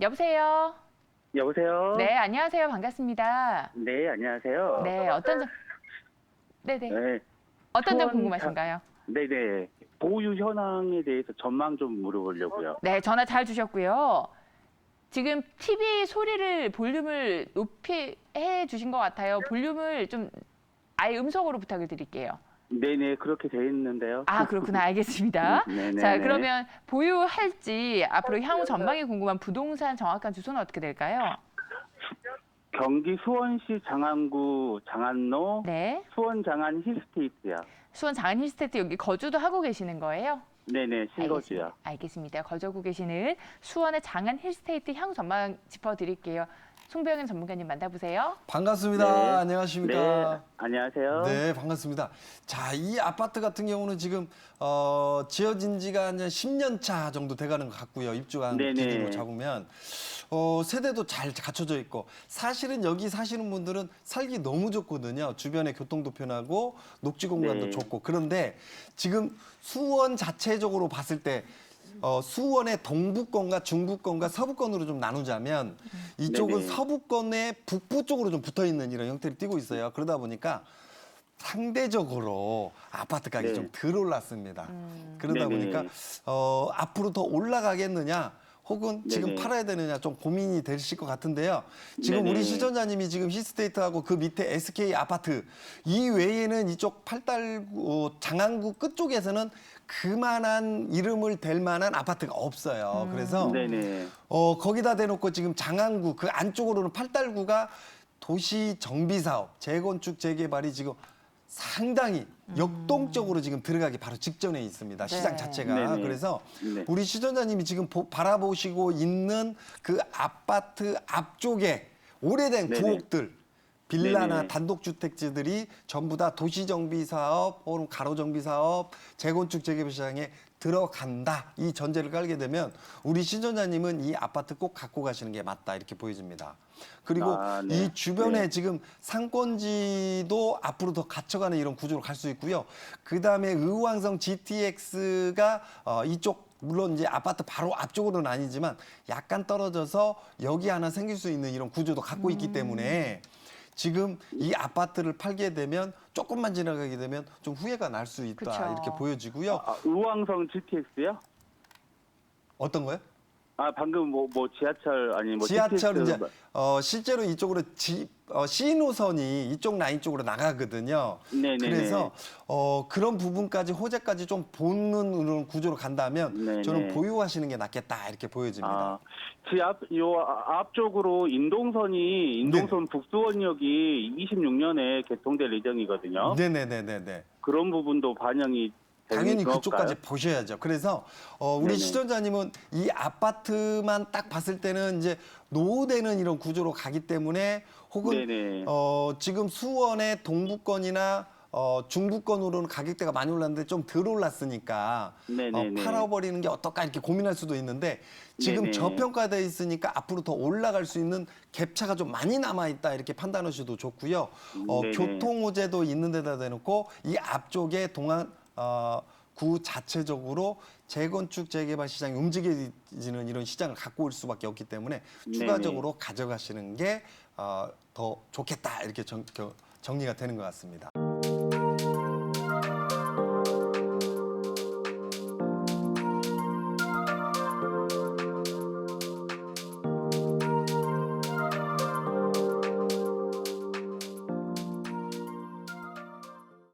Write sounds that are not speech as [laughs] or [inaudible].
여보세요. 여보세요? 네, 안녕하세요. 반갑습니다. 네, 안녕하세요. 네, 어떤 점 네네. 네, 어떤 점 궁금하신가요? 네 네. 보유 현황에 대해서 전망 좀 물어보려고요. 네, 전화 잘 주셨고요. 지금 TV 소리를 볼륨을 높이 해 주신 것 같아요. 볼륨을 좀 아예 음성으로 부탁을 드릴게요. 네네, 그렇게 돼 있는데요. 아, 그렇구나. 알겠습니다. 음, [laughs] 네네. 자, 그러면 보유할지 앞으로 향후 전망이 궁금한 부동산 정확한 주소는 어떻게 될까요? 경기 수원시 장안구 장안로 네. 수원 장안 힐스테이트요. 수원 장안 힐스테이트 여기 거주도 하고 계시는 거예요? 네네, 신거주요. 알겠습니다. 알겠습니다. 거주하고 계시는 수원의 장안 힐스테이트 향후 전망 짚어드릴게요. 송병현 전문가님 만나보세요. 반갑습니다. 네. 안녕하십니까. 네, 안녕하세요. 네, 반갑습니다. 자, 이 아파트 같은 경우는 지금 어, 지어진 지가 한 10년 차 정도 돼가는 것 같고요. 입주한 네네. 기준으로 잡으면 어, 세대도 잘 갖춰져 있고 사실은 여기 사시는 분들은 살기 너무 좋거든요. 주변에 교통도 편하고 녹지 공간도 네. 좋고 그런데 지금 수원 자체적으로 봤을 때 어, 수원의 동부권과 중부권과 서부권으로 좀 나누자면 이쪽은 네네. 서부권의 북부 쪽으로 좀 붙어 있는 이런 형태를 띠고 있어요. 그러다 보니까 상대적으로 아파트 가격이 네. 좀덜 올랐습니다. 그러다 네네. 보니까 어, 앞으로 더 올라가겠느냐 혹은 지금 네네. 팔아야 되느냐 좀 고민이 되실 것 같은데요. 지금 네네. 우리 시청자님이 지금 히스테이트하고 그 밑에 SK 아파트 이 외에는 이쪽 팔달구 어, 장안구 끝 쪽에서는 그만한 이름을 댈 만한 아파트가 없어요. 그래서 네네. 어, 거기다 대놓고 지금 장안구 그 안쪽으로는 팔달구가 도시 정비 사업, 재건축 재개발이 지금 상당히 역동적으로 지금 들어가기 바로 직전에 있습니다. 시장 네. 자체가. 네네. 그래서 네. 우리 시청자님이 지금 보- 바라보시고 있는 그 아파트 앞쪽에 오래된 네네. 구옥들 빌라나 네네. 단독주택지들이 전부 다 도시정비 사업 혹은 가로정비 사업, 재건축 재개발 시장에 들어간다. 이 전제를 깔게 되면 우리 신전자님은 이 아파트 꼭 갖고 가시는 게 맞다 이렇게 보여집니다. 그리고 아, 네. 이 주변에 네. 지금 상권지도 앞으로 더 갖춰가는 이런 구조로 갈 수 있고요. 그 다음에 의왕성 GTX가 어, 이쪽 물론 이제 아파트 바로 앞쪽으로는 아니지만 약간 떨어져서 여기 하나 생길 수 있는 이런 구조도 갖고 음. 있기 때문에 지금 이 아파트를 팔게 되면 조금만 지나가게 되면 좀 후회가 날 수 있다 그쵸. 이렇게 보여지고요. 아, 의왕성 GTX요? 어떤 거요? 아, 방금 뭐, 뭐 지하철 아니 뭐 지하철 이제 어, 실제로 이쪽으로 지, 어, C노선이 이쪽 라인 쪽으로 나가거든요. 네네네. 그래서 어, 그런 부분까지 호재까지 좀 보는 그런 구조로 간다면 네네. 저는 보유하시는 게 낫겠다 이렇게 보여집니다. 아, 지앞 요 아- 앞쪽으로 인동선이 인동선 북수원역이 26년에 개통될 예정이거든요. 네네네네네. 그런 부분도 반영이 당연히? 그쪽까지 보셔야죠. 그래서 어, 우리 네네. 시청자님은 이 아파트만 딱 봤을 때는 이제 노후되는 이런 구조로 가기 때문에 혹은 네네. 어, 지금 수원의 동부권이나 어, 중부권으로는 가격대가 많이 올랐는데 좀 덜 올랐으니까 어, 네네네. 팔아버리는 게 어떨까 이렇게 고민할 수도 있는데 지금 네네. 저평가돼 있으니까 앞으로 더 올라갈 수 있는 갭차가 좀 많이 남아 있다 이렇게 판단하셔도 좋고요. 어, 네네. 교통 호재도 있는 데다 대놓고 이 앞쪽에 동안 어, 구 자체적으로 재건축 재개발 시장이 움직여지는 이런 시장을 갖고 올 수밖에 없기 때문에 네네. 추가적으로 가져가시는 게 어, 더 좋겠다 이렇게 정, 겨- 정리가 되는 것 같습니다.